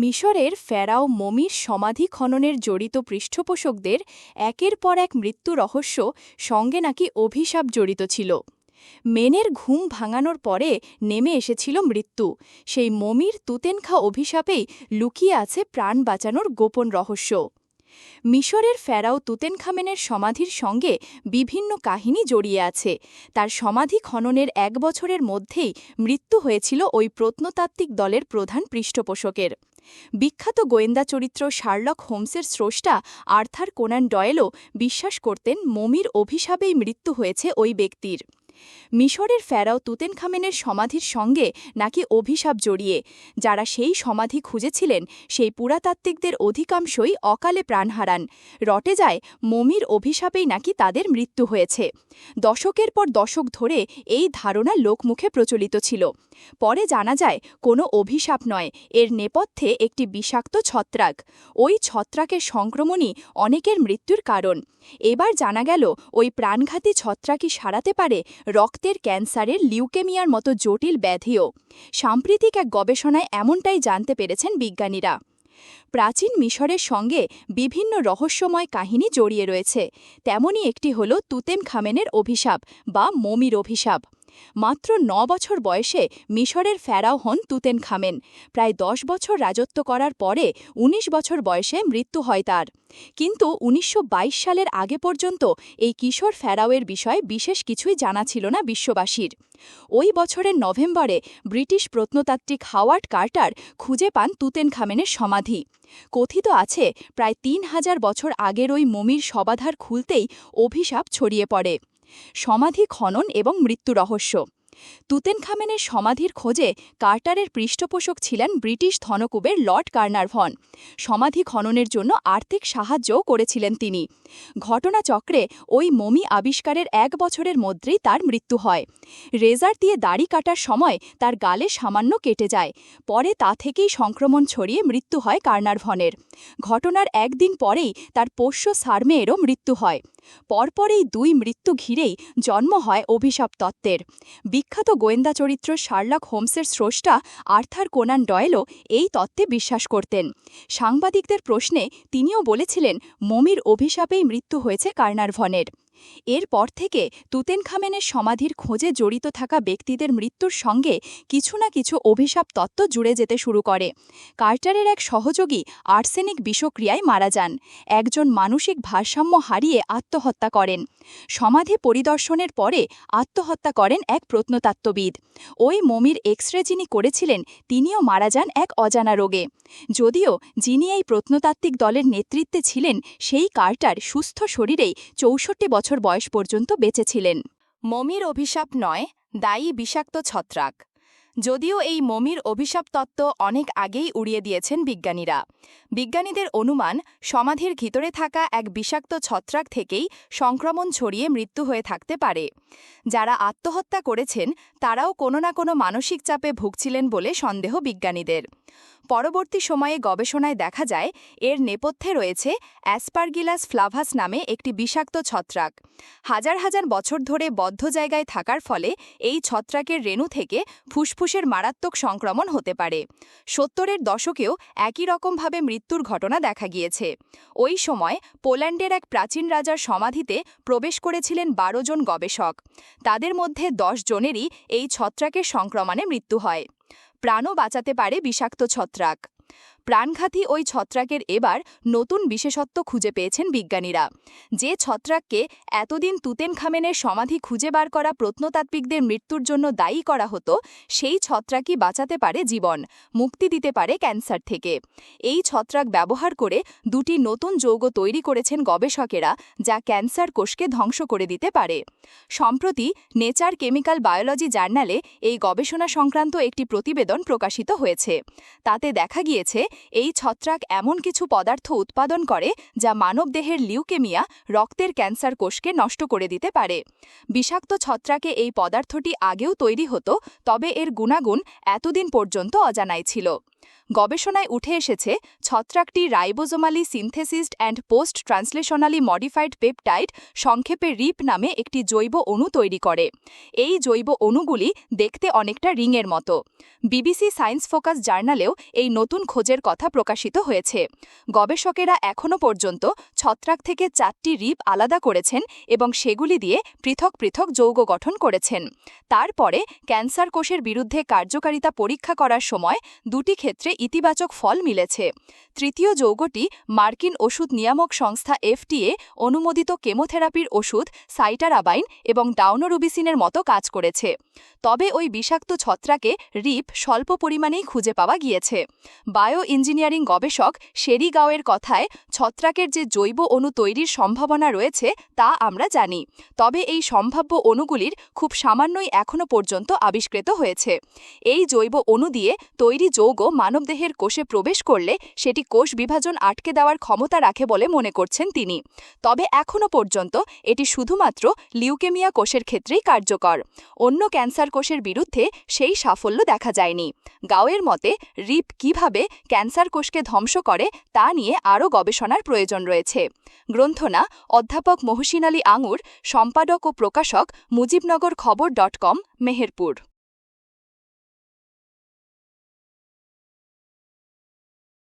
মিশরের ফেরাও মমির সমাধি খননের জড়িত পৃষ্ঠপোষকদের একের পর এক মৃত্যু রহস্য সঙ্গে নাকি অভিশাপ জড়িত ছিল। মেনের ঘুম ভাঙানোর পরে নেমে এসেছিল মৃত্যু। সেই মমির তুতেনখা অভিশাপেই লুকিয়ে আছে প্রাণ বাঁচানোর গোপন রহস্য। মিশরের ফেরাও তুতেনখামেনের সমাধির সঙ্গে বিভিন্ন কাহিনী জড়িয়ে আছে। তার সমাধি খননের এক বছরের মধ্যেই মৃত্যু হয়েছিল ওই প্রত্নতাত্ত্বিক দলের প্রধান পৃষ্ঠপোষকের। বিখ্যাত গোয়েন্দা চরিত্র শার্লক হোমসের স্রষ্টা আর্থার কোনান ডয়েলও বিশ্বাস করতেন মমির অভিশাপেই মৃত্যু হয়েছে ওই ব্যক্তির। মিশরের ফেরাও তুতেনখামেনের সমাধির সঙ্গে নাকি অভিশাপ জড়িয়ে। যারা সেই সমাধি খুঁজেছিলেন, সেই পুরাতাত্ত্বিকদের অধিকাংশই অকালে প্রাণ হারান। রটে যায় মমির অভিশাপেই নাকি তাদের মৃত্যু হয়েছে। দশকের পর দশক ধরে এই ধারণা লোকমুখে প্রচলিত ছিল। পরে জানা যায়, কোনো অভিশাপ নয়, এর নেপথ্যে একটি বিষাক্ত ছত্রাক। ওই ছত্রাকের সংক্রমণই অনেকের মৃত্যুর কারণ। এবার জানা গেল, ওই প্রাণঘাতী ছত্রাকই সারাতে পারে রক্তের ক্যান্সারের লিউকেমিয়ার মতো জটিল ব্যাধিও সাম্প্রতিক এক গবেষণায় এমনটাই জানতে পেরেছেন বিজ্ঞানীরা। প্রাচীন মিশরের সঙ্গে বিভিন্ন রহস্যময় কাহিনী জড়িয়ে রয়েছে। তেমনই একটি হল তুতেম খামেনের অভিশাপ বা মমির অভিশাপ। মাত্র ন বছর বয়সে মিশরের ফেরাও হন তুতেন খামেন প্রায় দশ বছর রাজত্ব করার পরে ১৯ বছর বয়সে মৃত্যু হয় তার। কিন্তু উনিশশো বাইশ সালের আগে পর্যন্ত এই কিশোর ফেরাওয়ের বিষয়ে বিশেষ কিছুই জানা ছিল না বিশ্ববাসীর। ওই বছরের নভেম্বরে ব্রিটিশ প্রত্নতাত্ত্বিক হাওয়ার্ড কার্টার খুঁজে পান তুতেন খামেনের সমাধি। কথিত আছে, প্রায় তিন হাজার বছর আগের ওই মমির সবাধার খুলতেই অভিশাপ ছড়িয়ে পড়ে। সমাধি খনন এবং মৃত্যু রহস্য। তুতেনখামেনের সমাধির খোঁজে কার্টারের পৃষ্ঠপোষক ছিলেন ব্রিটিশ ধনকুবের লর্ড কার্নারভন। সমাধি খননের জন্য আর্থিক সাহায্যও করেছিলেন তিনি। ঘটনাচক্রে ওই মমি আবিষ্কারের এক বছরের মধ্যেই তার মৃত্যু হয়। রেজার দিয়ে দাড়ি কাটার সময় তার গালে সামান্য কেটে যায়। পরে তা থেকেই সংক্রমণ ছড়িয়ে মৃত্যু হয় কার্নারভনের। ঘটনার একদিন পরেই তার পোষ্য সারমেয়েরও মৃত্যু হয়। পরপরেই দুই মৃত্যু ঘিরেই জন্ম হয় অভিশাপ তত্ত্বের। বিখ্যাত গোয়েন্দা চরিত্র শার্লক হোমসের স্রষ্টা আর্থার কোনান ডয়েলও এই তত্ত্বে বিশ্বাস করতেন। সাংবাদিকদের প্রশ্নে তিনিও বলেছিলেন, মমির অভিশাপেই মৃত্যু হয়েছে কার্নারভনের। এরপর থেকে তুতেনখামেনের সমাধির খোঁজে জড়িত থাকা ব্যক্তিদের মৃত্যুর সঙ্গে কিছু না কিছু অভিশাপ তত্ত্ব জুড়ে যেতে শুরু করে। কার্টারের এক সহযোগী আর্সেনিক বিষক্রিয়ায় মারা যান। একজন মানসিক ভারসাম্য হারিয়ে আত্মহত্যা করেন। সমাধি পরিদর্শনের পরে আত্মহত্যা করেন এক প্রত্নতাত্ত্ববিদ। ওই মমির এক্স রে যিনি করেছিলেন, তিনিও মারা যান এক অজানা রোগে। যদিও যিনি এই প্রত্নতাত্ত্বিক দলের নেতৃত্বে ছিলেন, সেই কার্টার সুস্থ শরীরেই চৌষট্টি বছর বয়স পর্যন্ত বেঁচেছিলেন। মমির অভিশাপ নয়, দায়ী বিষাক্ত ছত্রাক। যদিও এই মমির অভিশাপ তত্ত্ব অনেক আগেই উড়িয়ে দিয়েছেন বিজ্ঞানীরা। বিজ্ঞানীদের অনুমান, সমাধির ভিতরে থাকা এক বিষাক্ত ছত্রাক থেকেই সংক্রমণ ছড়িয়ে মৃত্যু হয়ে থাকতে পারে। যারা আত্মহত্যা করেছেন, তারাও কোনো না কোনো মানসিক চাপে ভুগছিলেন বলে সন্দেহ বিজ্ঞানীদের। পরবর্তী সময়ে গবেষণায় দেখা যায়, এর নেপথ্যে রয়েছে অ্যাসপারগিলাস ফ্লাভাস নামে একটি বিষাক্ত ছত্রাক। হাজার হাজার বছর ধরে বদ্ধ জায়গায় থাকার ফলে এই ছত্রাকের রেণু থেকে ফুসফুসের মারাত্মক সংক্রমণ হতে পারে। সত্তরের দশকেও একই রকমভাবে মৃত্যুর ঘটনা দেখা গিয়েছে। ওই সময় পোল্যান্ডের এক প্রাচীন রাজার সমাধিতে প্রবেশ করেছিলেন বারো জন গবেষক। তাদের মধ্যে দশ জনেরই এই ছত্রাকের সংক্রমণে মৃত্যু হয়। প্রাণও বাঁচাতে পারে বিষাক্ত ছত্রাক। প্রাণঘাতী ওই ছত্রাকের এবার নতুন বিশেষত্ব খুঁজে পেয়েছেন বিজ্ঞানীরা। যে ছত্রাককে এতদিন তুতেন খামেনের সমাধি খুঁজে বার করা প্রত্নতাত্ত্বিকদের মৃত্যুর জন্য দায়ী করা হতো, সেই ছত্রাকই বাঁচাতে পারে জীবন, মুক্তি দিতে পারে ক্যান্সার থেকে। এই ছত্রাক ব্যবহার করে দুটি নতুন যৌগ তৈরি করেছেন গবেষকেরা, যা ক্যান্সার কোষকে ধ্বংস করে দিতে পারে। সম্প্রতি নেচার কেমিক্যাল বায়োলজি জার্নালে এই গবেষণা সংক্রান্ত একটি প্রতিবেদন প্রকাশিত হয়েছে। তাতে দেখা গিয়েছে এই ছত্রাক এমন কিছু পদার্থ উৎপাদন করে যা মানবদেহের লিউকেমিয়া রক্তের ক্যান্সার কোষকে নষ্ট করে দিতে পারে। বিষাক্ত ছত্রাকে এই পদার্থটি আগেও তৈরি হতো, তবে এর গুণাগুণ এতদিন পর্যন্ত অজানাই ছিল। গবেষণায় উঠে এসেছে, ছত্রাকটি ribosomally synthesised and post translationally modified peptide সংক্ষেপে রিপ নামে একটি জৈব অণু তৈরি করে। এই জৈব অণুগুলি দেখতে অনেকটা রিংয়ের মতো। বিবিসি সায়েন্স ফোকাস জার্নালেও এই নতুন খোঁজের কথা প্রকাশিত হয়েছে। গবেষকেরা এখনও পর্যন্ত ছত্রাক থেকে চারটি রিপ আলাদা করেছেন এবং সেগুলি দিয়ে পৃথক পৃথক যৌগ গঠন করেছেন। তারপরে ক্যান্সার কোষের বিরুদ্ধে কার্যকারিতা পরীক্ষা করার সময় দুটি ক্ষেত্রে ইতিবাচক ফল মিলেছে। তৃতীয় যৌগটি মার্কিন ওষুধ নিয়ামক সংস্থা এফটিএ অনুমোদিত কেমোথেরাপির ওষুধ, সাইটারাবাইন এবং ডাউনোরুবিসিনের মতো কাজ করেছে। তবে ওই বিষাক্ত ছত্রাকে রিপ স্বল্প পরিমাণেই খুঁজে পাওয়া গিয়েছে। বায়ো ইঞ্জিনিয়ারিং গবেষক শেরি গাওয়ের কথায়, ছত্রাকের যে জৈব অণু তৈরির সম্ভাবনা রয়েছে তা আমরা জানি, তবে এই সম্ভাব্য অণুগুলির খুব সামান্যই এখনও পর্যন্ত আবিষ্কৃত হয়েছে। এই জৈব অণু দিয়ে তৈরি যৌগ মানবদেহের কোষে প্রবেশ করলে সেটি কোষ বিভাজন আটকে দেওয়ার ক্ষমতা রাখে বলে মনে করছেন তিনি। তবে এখনও পর্যন্ত এটি শুধুমাত্র লিউকেমিয়া কোষের ক্ষেত্রেই কার্যকর। অন্য ক্যান্সার কোষের বিরুদ্ধে সেই সাফল্য দেখা যায়নি। গাওয়ের মতে, রিপ কীভাবে ক্যান্সার কোষকে ধ্বংস করে তা নিয়ে আরও গবেষণার প্রয়োজন রয়েছে। গ্রন্থনা, অধ্যাপক মহসিন আলী আঙুর, সম্পাদক ও প্রকাশক মুজিবনগর খবর ডট কম, মেহেরপুর।